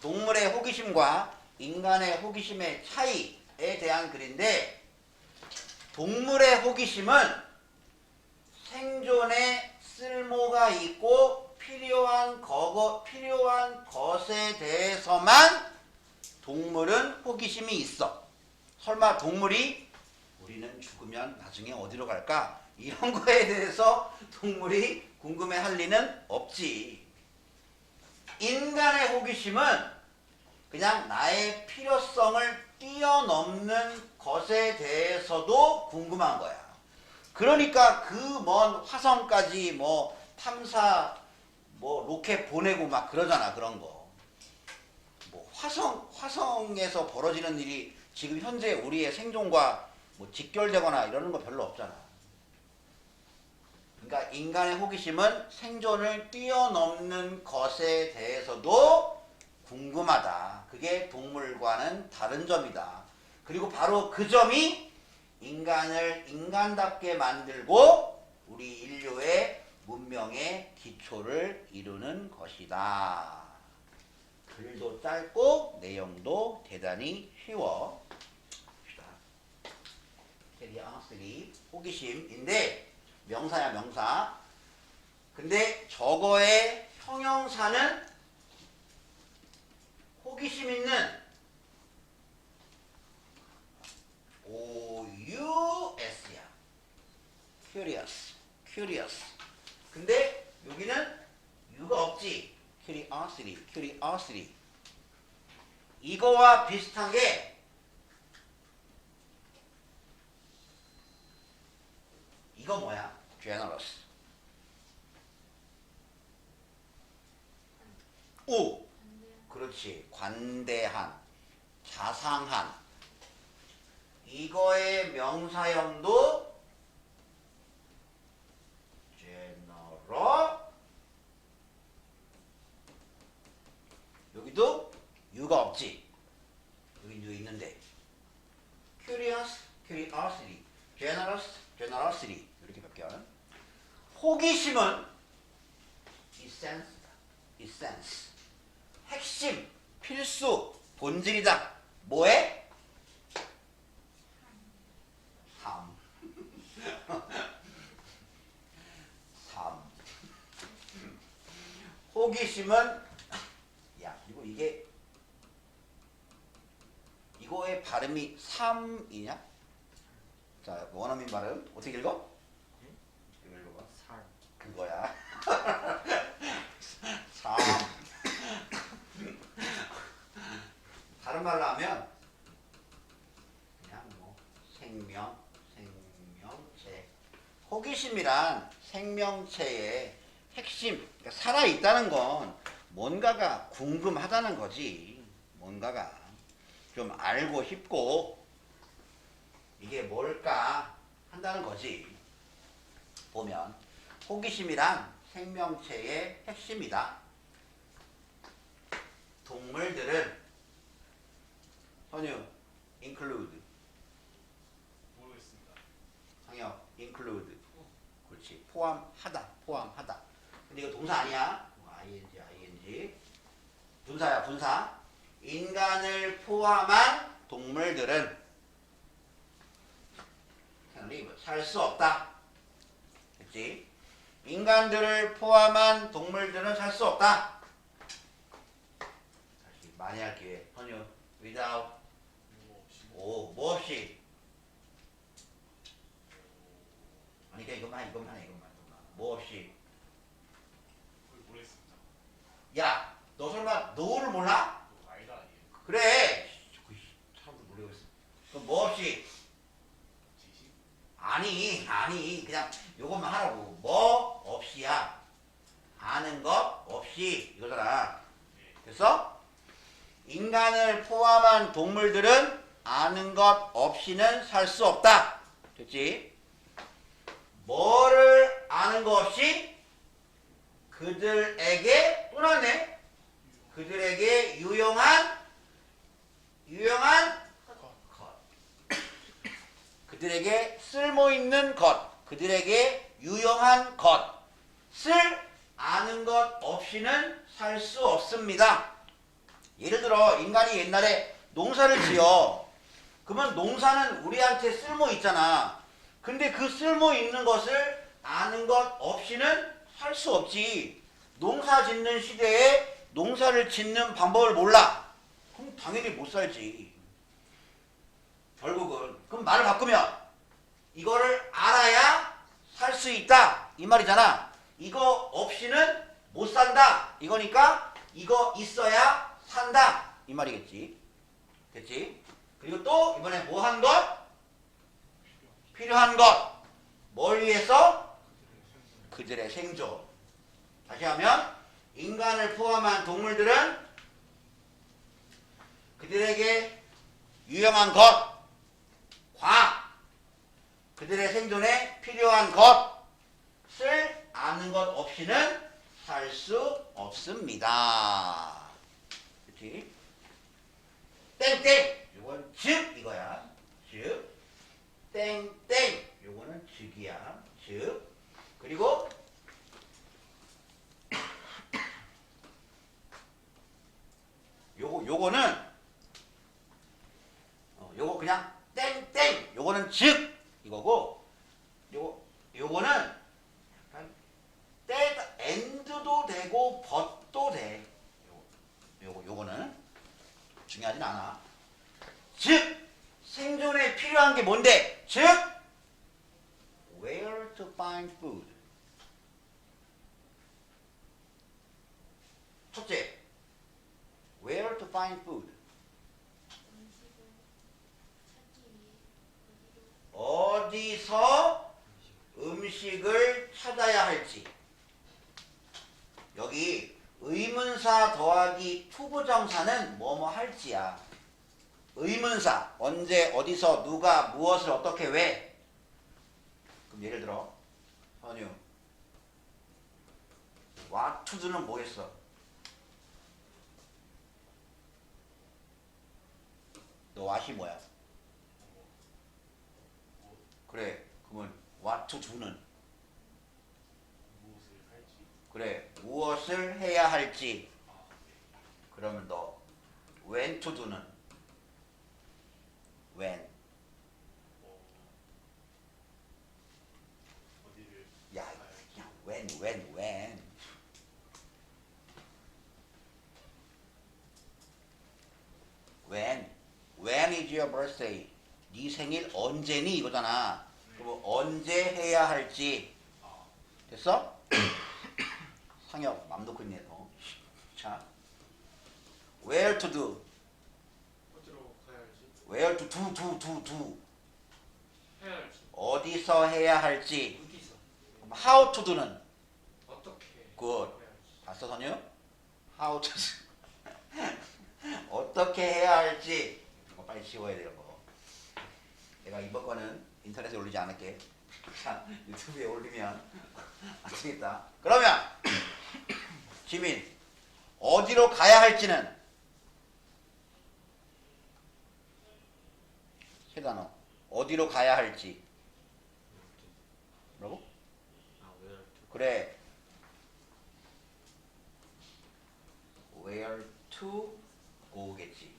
동물의 호기심과 인간의 호기심의 차이에 대한 글인데 동물의 호기심은 생존에 쓸모가 있고 필요한 거 필요한 것에 대해서만 동물은 호기심이 있어. 설마 동물이 우리는 죽으면 나중에 어디로 갈까? 이런 거에 대해서 동물이 궁금해 할 리는 없지. 인간의 호기심은 그냥 나의 필요성을 뛰어넘는 것에 대해서도 궁금한 거야. 그러니까 그 먼 화성까지 뭐 탐사 뭐 로켓 보내고 막 그러잖아 그런 거. 뭐 화성 화성에서 벌어지는 일이 지금 현재 우리의 생존과 뭐 직결되거나 이러는 거 별로 없잖아. 그러니까 인간의 호기심은 생존을 뛰어넘는 것에 대해서도 궁금하다. 그게 동물과는 다른 점이다. 그리고 바로 그 점이 인간을 인간답게 만들고 우리 인류의 문명의 기초를 이루는 것이다. 글도 짧고 내용도 대단히 쉬워. curiosity 호기심인데 명사야 명사. 근데 저거의 형용사는 호기심 있는 O-U-S야. curious, curious. 근데 여기는 U가 없지. curiosity, curiosity. 이거와 비슷한 게 이거 뭐야? generous. 오, 그렇지. 관대한, 자상한. 이거의 명사형도 generous. 여기도 유가 없지. 여기 유 있는데. curious, curiosity, generous, generosity 이렇게 바뀌어. 호기심은 essence, essence. 핵심, 필수, 본질이다. 뭐에? 삶. 삶. 호기심은 야 이거 이게 이거의 발음이 삶이냐? 자 원어민 발음 어떻게 읽어? 이거 읽어봐. 살. 그거야. 삶. 다른 말로 하면 그냥 뭐 생명, 생명체. 호기심이란 생명체의 핵심, 그러니까 살아 있다는 건 뭔가가 궁금하다는 거지. 뭔가가 좀 알고 싶고 이게 뭘까 한다는 거지. 보면 호기심이란 생명체의 핵심이다. 동물들은 선유 include. 모르겠습니다. 상혁 include. 그렇지. 포함하다 포함하다. 근데 이거 동사 아니야? 어, ing ing. 분사야 분사. 인간을 포함한 동물들은 살 수 없다 그렇지 인간들을 포함한 동물들은 살 수 없다 다시 만약 기회 선유 without 뭐. 오, 뭐 없이. 아니, 그러니까 이것만, 해, 이것만, 해, 이것만, 이것만. 뭐 없이. 모르겠습니다. 야, 너 설마 노를 몰라? 뭐 아니에요. 그래. 그 사람들 모르겠어. 그럼 뭐 없이. 아니, 아니, 그냥 요것만 하라고. 뭐 없이야. 아는 것 없이. 이거잖아. 네. 됐어? 인간을 포함한 동물들은 아는 것 없이는 살 수 없다. 됐지? 뭐를 아는 것 없이 그들에게 또 나네. 그들에게 유용한 유용한 것. 그들에게 쓸모 있는 것. 그들에게 유용한 것을 아는 것 없이는 살 수 없습니다. 예를 들어 인간이 옛날에 농사를 지어. 그러면 농사는 우리한테 쓸모 있잖아. 근데 그 쓸모 있는 것을 아는 것 없이는 살 수 없지. 농사 짓는 시대에 농사를 짓는 방법을 몰라. 그럼 당연히 못 살지. 결국은 그럼 말을 바꾸면 이거를 알아야 살 수 있다 이 말이잖아. 이거 없이는 못 산다 이거니까 이거 있어야 산다 이 말이겠지. 됐지? 그리고 또 이번에 뭐 한 것? 필요한 것. 뭘 위해서? 그들의 생존. 다시 하면 인간을 포함한 동물들은 그들에게 유용한 것, 과학, 그들의 생존에 필요한 것을 아는 것 없이는 살 수 없습니다. 그렇지? 땡땡 요건 즉 이거야. 즉 땡땡 요거는 즉이야. 즉 그리고 요거 요거는 어, 요거 그냥 땡땡 요거는 즉 이거고 요거 요거는 약간 때가 엔드도 되고 벗도 돼. 요거 요거는 중요하진 않아. 즉 생존에 필요한 게 뭔데? 즉 where to find food. 첫째, where to find food. 음식을 찾기 위해 어디로 어디서 음식을 찾아야 할지. 여기 의문사 더하기 투부정사는 뭐뭐 할지야. 의문사 언제 어디서 누가 무엇을 어떻게 왜. 그럼 예를 들어 선유 to는 뭐겠어? 너 what이 뭐야? 그래 그러면 할지 그래 무엇을 해야 할지. 그러면 너 when to do는 when 어, 야, 야 when when when when when is your birthday 네 생일 언제니 이거잖아 그럼 언제 해야 할지 아, 됐어? 상혁 맘 놓고 있네 너. 자 where to do? 어디로 가야 할지? Where to do do do do 해야 할지. 어디서 해야 할지. 어디서? how to do는? 어떻게 good. 해야 봤어 선유? how to do. 어떻게 해야 할지. 이거 빨리 지워야 돼 이런 거. 내가 이번 거는 인터넷에 올리지 않을게. 자 유튜브에 올리면 안 되겠다. 그러면 지민 어디로 가야 할지는 세 단어 어디로 가야 할지 뭐라고? 그래. Where to go겠지.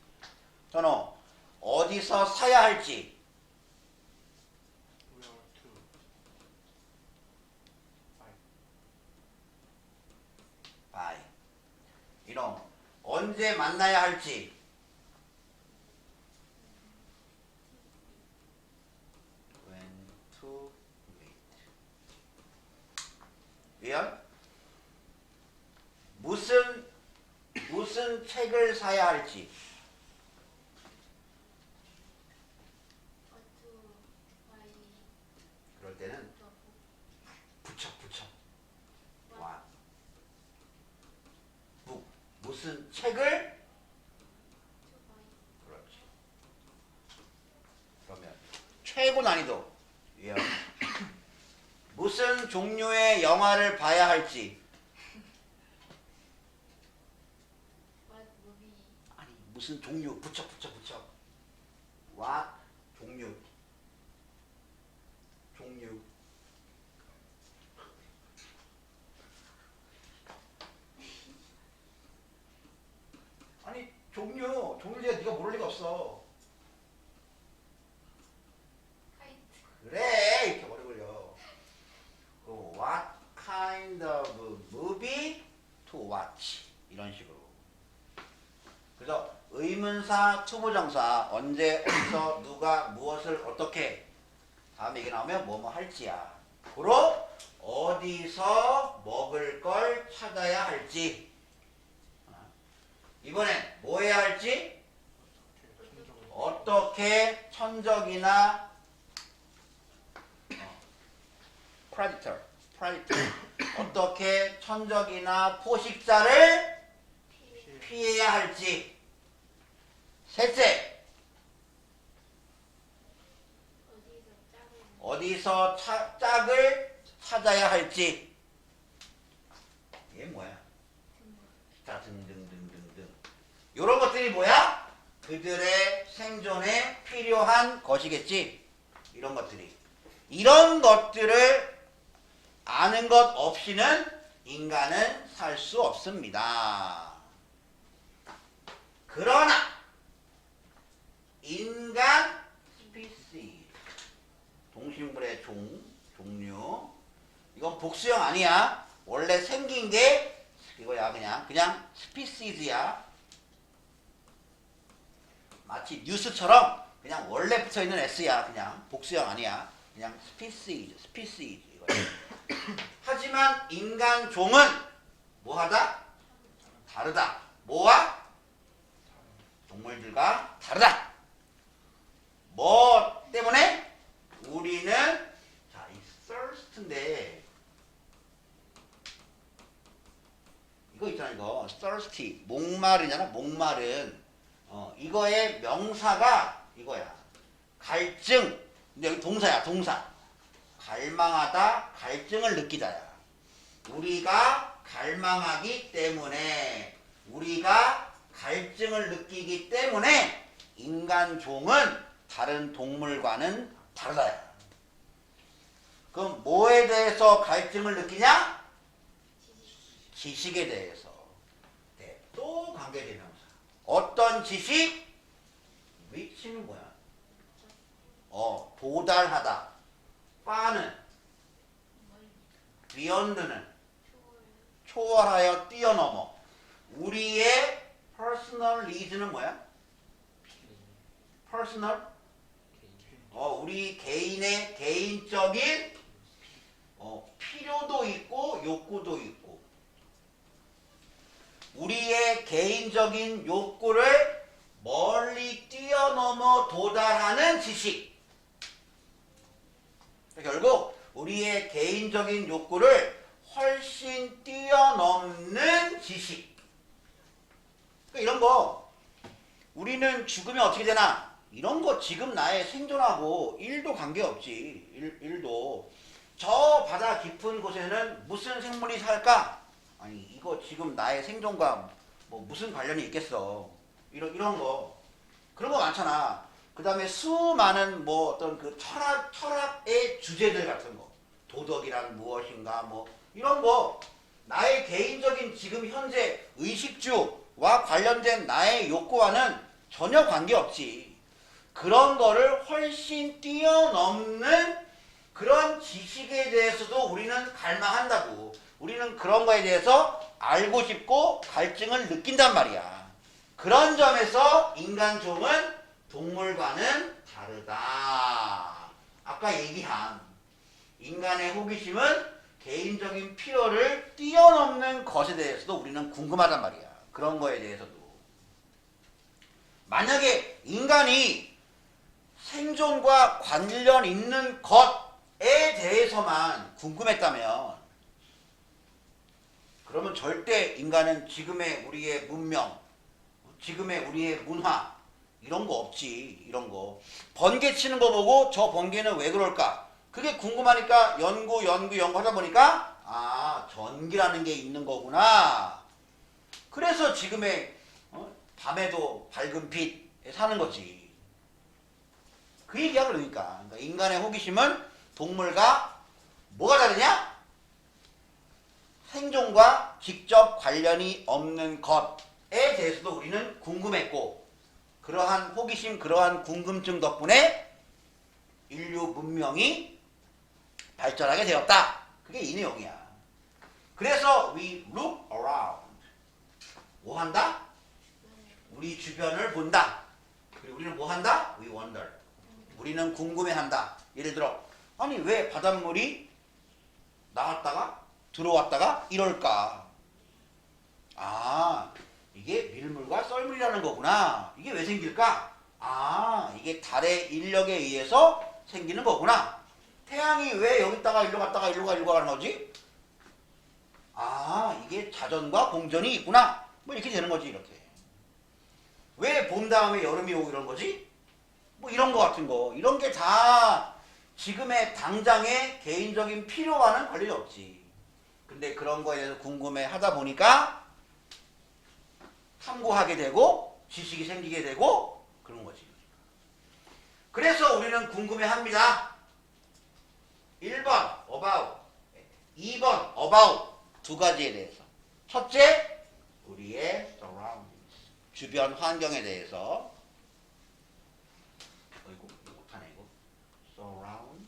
전호 어디서 사야 할지. 바이. 이런 언제 만나야 할지. When to meet. 위안 무슨 무슨 책을 사야 할지. What to buy 그럴 때는 the book 붙여 붙여. 와. 무, 무슨 책을 to buy 그렇지. 그러면 최고 난이도. 예. 무슨 종류의 영화를 봐야 할지. 아니 무슨 종류 붙여 붙여 붙여. 와 종류. 종류. 아니 종류 종류제 네가 모를 리가 없어. 그래 이렇게 오래 걸려. 그 What kind of movie to watch 이런 식으로. 그래서 의문사, 투부정사 언제 어디서 누가 무엇을 어떻게 다음 얘기 나오면 뭐뭐 할지야. 고로 어디서 먹을 걸 찾아야 할지. 어. 이번엔 뭐 해야 할지? 어떻게 천적이나 predator, predator. 어떻게 천적이나 포식자를 피. 피해야 할지. 셋째. 어디서 차- 짝을 찾아야 할지. 이게 뭐야? 기타 등등등등등. 이런 것들이 뭐야? 그들의 생존에 필요한 것이겠지. 이런 것들이. 이런 것들을 아는 것 없이는 인간은 살 수 없습니다. 그러나 인간 스피시 동식물의 종 종류 이건 복수형 아니야. 원래 생긴 게 이거야 그냥 그냥 스피시즈야. 마치 뉴스처럼 그냥 원래 붙어 있는 s야 그냥 복수형 아니야. 그냥 스피시즈 스피시즈 이거야. 하지만 인간 종은 뭐하다? 다르다. 뭐와? 동물들과 다르다. 뭐 때문에? 우리는 자, 이 thirst인데 이거 있잖아 이거 thirsty 목마르잖아 목마른 어 이거의 명사가 이거야 갈증 근데 여기 동사야 동사 갈망하다 갈증을 느끼다야 우리가 갈망하기 때문에 우리가 갈증을 느끼기 때문에 인간 종은 다른 동물과는 다르다야. 그럼 뭐에 대해서 갈증을 느끼냐? 지식. 지식에 대해서. 네, 또 관계대명사. 어떤 지식? 위치는 뭐야? 어, 도달하다. 빠는, 초월. 초월하여 뛰어넘어. 우리의 personal needs는 뭐야? personal? 어, 우리 개인의 개인적인 어, 필요도 있고 욕구도 있고 우리의 개인적인 욕구를 멀리 뛰어넘어 도달하는 지식. 결국 우리의 개인적인 욕구를 훨씬 뛰어넘는 지식. 그러니까 이런 거 우리는 죽으면 어떻게 되나? 이런 거 지금 나의 생존하고 일도 관계없지. 일, 일도. 저 바다 깊은 곳에는 무슨 생물이 살까? 아니 이거 지금 나의 생존과 뭐 무슨 관련이 있겠어. 이런 이런 거. 그런 거 많잖아. 그 다음에 수많은 뭐 어떤 그 철학, 철학의 주제들 같은 거. 도덕이란 무엇인가 뭐 이런 거. 나의 개인적인 지금 현재 의식주와 관련된 나의 욕구와는 전혀 관계없지. 그런 거를 훨씬 뛰어넘는 그런 지식에 대해서도 우리는 갈망한다고. 우리는 그런 거에 대해서 알고 싶고 갈증을 느낀단 말이야. 그런 점에서 인간 종은 동물과는 다르다. 아까 얘기한 인간의 호기심은 개인적인 필요를 뛰어넘는 것에 대해서도 우리는 궁금하단 말이야. 그런 거에 대해서도. 만약에 인간이 생존과 관련 있는 것에 대해서만 궁금했다면 그러면 절대 인간은 지금의 우리의 문명, 지금의 우리의 문화 이런 거 없지 이런 거. 번개 치는 거 보고 저 번개는 왜 그럴까? 그게 궁금하니까 연구 연구 연구하다 보니까 아 전기라는 게 있는 거구나. 그래서 지금의 어? 밤에도 밝은 빛에 사는 거지. 그 얘기야 그러니까. 그러니까 인간의 호기심은 동물과 뭐가 다르냐? 생존과 직접 관련이 없는 것 대해서도 우리는 궁금했고 그러한 호기심, 그러한 궁금증 덕분에 인류 문명이 발전하게 되었다. 그게 이 내용이야. 그래서 we look around. 뭐 한다? 우리 주변을 본다. 그리고 우리는 뭐 한다? We wonder. 우리는 궁금해한다. 예를 들어, 아니 왜 바닷물이 나갔다가 들어왔다가 이럴까? 아, 이게 밀물과 썰물이라는 거구나. 이게 왜 생길까? 아, 이게 달의 인력에 의해서 생기는 거구나. 태양이 왜 여기다가 일로 갔다가 일로 가 일로 가는 거지? 아, 이게 자전과 공전이 있구나. 뭐 이렇게 되는 거지, 이렇게. 왜 봄 다음에 여름이 오고 이런 거지? 뭐 이런 거 같은 거. 이런 게 다 지금의 당장의 개인적인 필요와는 관련이 없지. 근데 그런 거에 대해서 궁금해 하다 보니까 탐구하게 되고 지식이 생기게 되고 그런 거지. 그래서 우리는 궁금해 합니다. 1번 about, 2번 about 두 가지에 대해서. 첫째, 우리의 surroundings, 주변 환경에 대해서. 어이구, 이거 못하네 이거. surround.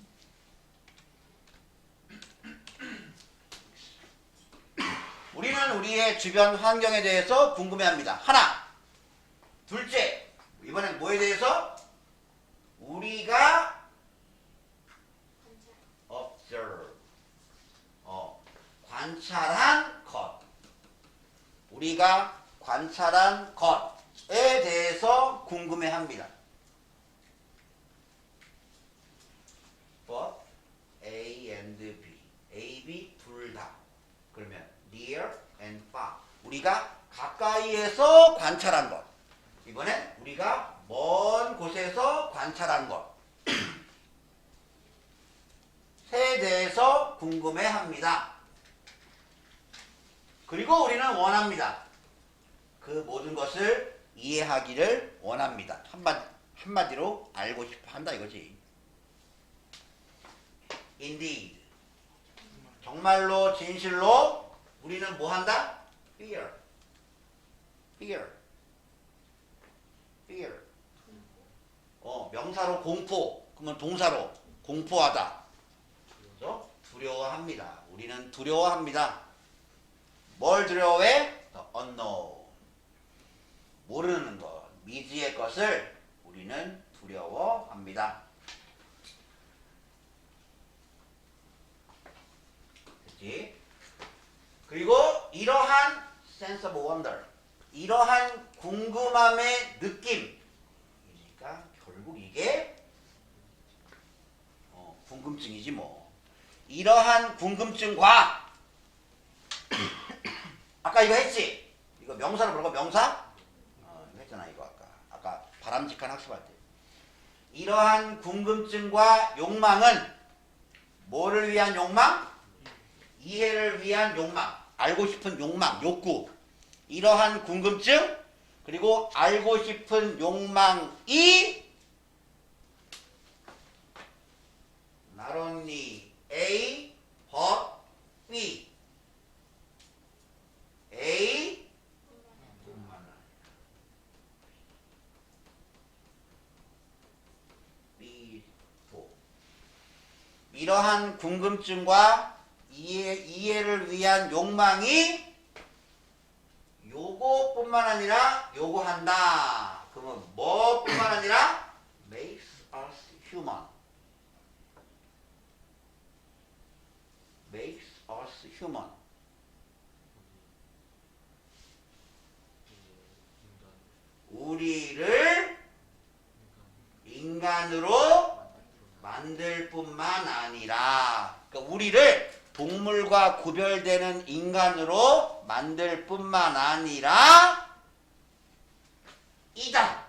우리는 우리의 주변 환경에 대해서 궁금해합니다. 하나, 둘째, 이번엔 뭐에 대해서? 우리가 observe, 어, 관찰한 것. 우리가 관찰한 것에 대해서 궁금해합니다. But A and B, A, B 둘 다. 그러면 near and far. 우리가 가까이에서 관찰한 것. 이번엔 우리가 먼 곳에서 관찰한 것. 에 대해서 궁금해 합니다. 그리고 우리는 원합니다. 그 모든 것을 이해하기를 원합니다. 한마디, 한마디로 알고 싶어 한다 이거지. Indeed. 정말로 진실로 우리는 뭐 한다? Fear. Fear. Fear. 어, 명사로 공포. 그러면 동사로 공포하다. 그죠? 두려워합니다. 우리는 두려워합니다. 뭘 두려워해? The unknown. 모르는 것, 미지의 것을 우리는 두려워합니다. 그리고 이러한 sense of wonder, 이러한 궁금함의 느낌, 그러니까 결국 이게 어, 궁금증이지 뭐. 이러한 궁금증과 아까 이거 했지? 이거 명사로 부르고 명사? 어, 했잖아 이거 아까. 아까 바람직한 학습할 때. 이러한 궁금증과 욕망은 뭐를 위한 욕망? 이해를 위한 욕망. 알고 싶은 욕망, 욕구. 이러한 궁금증 그리고 알고 싶은 욕망이 not only A but B. A B도 이러한 궁금증과 이해, 이해를 위한 욕망이 요거뿐만 아니라 요거 한다. 그러면 뭐뿐만 아니라 makes us human. makes us human. 우리를 인간으로 만들 뿐만 아니라 그러니까 우리를 동물과 구별되는 인간으로 만들 뿐만 아니라 이다.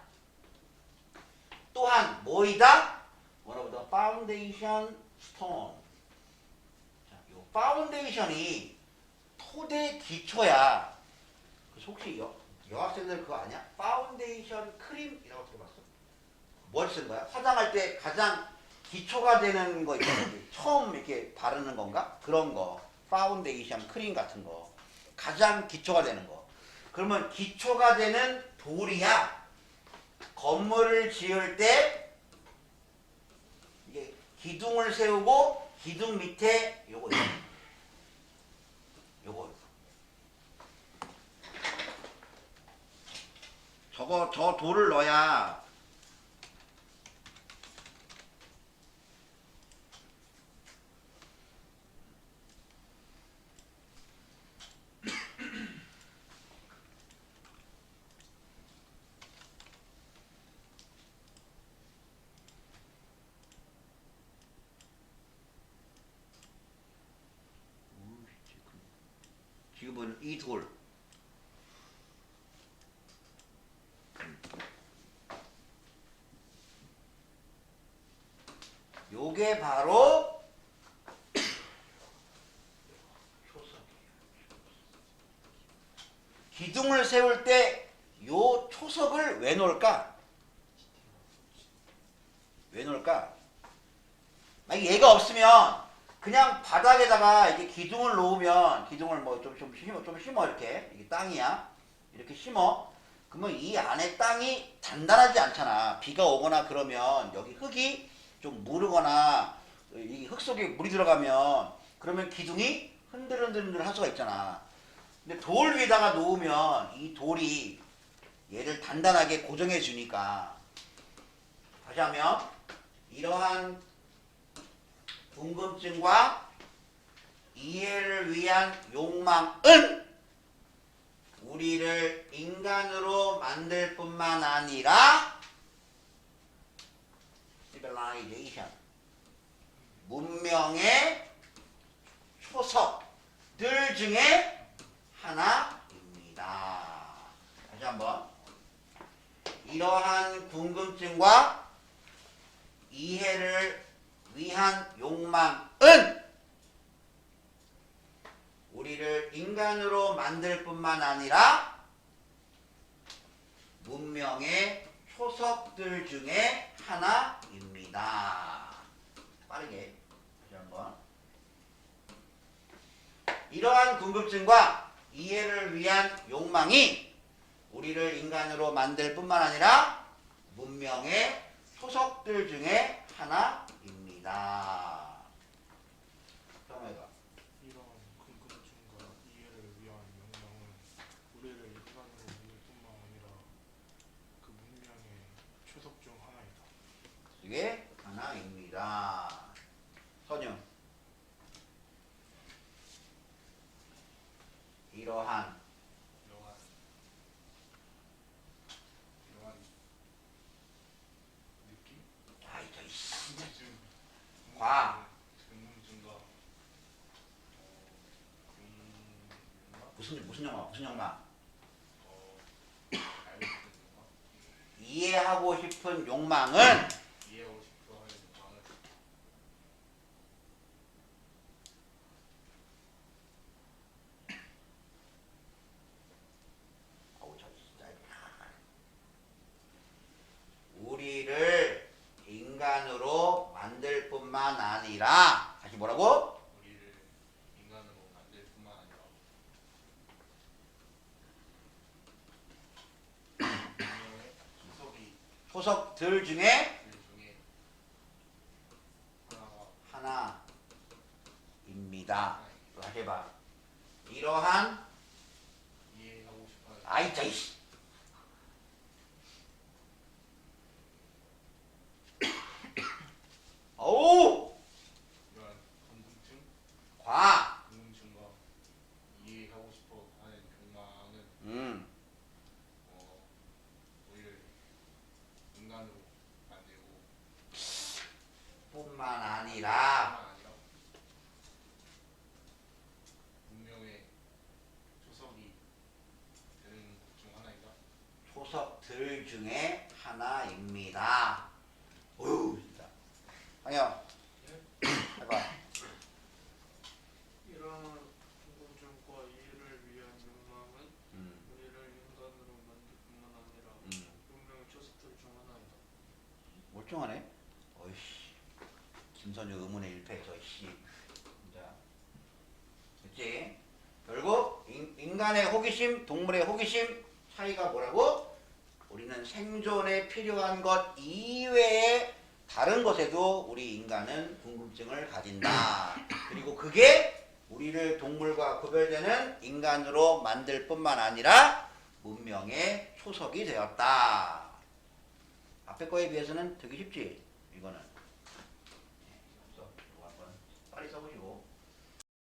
또한 뭐이다? Of the foundation stone. 자, 요 파운데이션이 토대 기초야. 그래서 혹시 여, 여학생들 그거 아니야? 파운데이션 크림이라고 들어봤어? 뭘 쓴 거야? 화장할 때 가장 기초가 되는 거 있잖아. 처음 이렇게 바르는 건가? 그런 거. 파운데이션 크림 같은 거. 가장 기초가 되는 거. 그러면 기초가 되는 돌이야. 건물을 지을 때 이게 기둥을 세우고 기둥 밑에 요거. 요거 저거 저 돌을 넣어야 지금은 이 돌. 요게 바로 기둥을 세울 때 요 초석을 왜 놓을까? 왜 놓을까? 만약 얘가 없으면 그냥 바닥에다가 이렇게 기둥을 놓으면 기둥을 뭐 좀 좀 심어 좀 심어 이렇게. 이게 땅이야. 이렇게 심어. 그러면 이 안에 땅이 단단하지 않잖아. 비가 오거나 그러면 여기 흙이 좀 무르거나 이 흙 속에 물이 들어가면 그러면 기둥이 흔들흔들 할 수가 있잖아. 근데 돌 위에다가 놓으면 이 돌이 얘를 단단하게 고정해 주니까 다시 하면 이러한 궁금증과 이해를 위한 욕망은 우리를 인간으로 만들 뿐만 아니라 civilization 문명의 초석들 중에 하나입니다. 다시 한번 이러한 궁금증과 이해를 위한 욕망은 우리를 인간으로 만들 뿐만 아니라 문명의 초석들 중에 하나입니다. 빠르게 다시 한번. 이러한 궁금증과 이해를 위한 욕망이 우리를 인간으로 만들 뿐만 아니라 문명의 초석들 중에 하나 입니다. 정해봐. 이런 궁금증과 이해를 위한 욕망은 우리를 인간으로 만들 뿐만 아니라 그 문명의 초석 중 하나이다. 이게 하나입니다. 이러한 이러한 이러한 느낌? 아이 저 씨, 궁금증 과. 궁금증과 어, 궁금증과 무슨 무슨 영화 무슨 영화 어? 이해하고 싶은 욕망은 이해하고 싶어 하는 욕망을 어우, 저 진짜. 우리를 인간으로 만들 뿐만 아니라 다시 뭐라고? 우리를 인간으로 만들 뿐만 아니라 문명의 초석들 중에 하나입니다. 해봐. 이러한 이해하고 싶어하는 아이 저 씨. 어우 이러한 궁금증, 과. 궁금증과 이해하고 싶어하는 욕망은 음 어, 우리를 인간으로 만들고 뿐만 아니라 뿐만 아니라 문명의 초석이 되는 것 중 하나이다. 초석들 중에 하나입니다. 어휴 진짜. 아니요. 해봐. 이러한 궁금증과 이해를 위한 욕망은 음, 우리를 인간으로 만들 뿐만 아니라 음. 문명의 초석들 중 하나이다. 멀쩡하네. 어이씨. 김선유 의문의 일패 저 씨. 진짜. 그치? 결국 인, 인간의 호기심, 동물의 호기심 차이가 뭐라고? 생존에 필요한 것 이외에 다른 것에도 우리 인간은 궁금증을 가진다. 그리고 그게 우리를 동물과 구별되는 인간으로 만들 뿐만 아니라 문명의 초석이 되었다. 앞에 거에 비해서는 되게 쉽지, 이거는.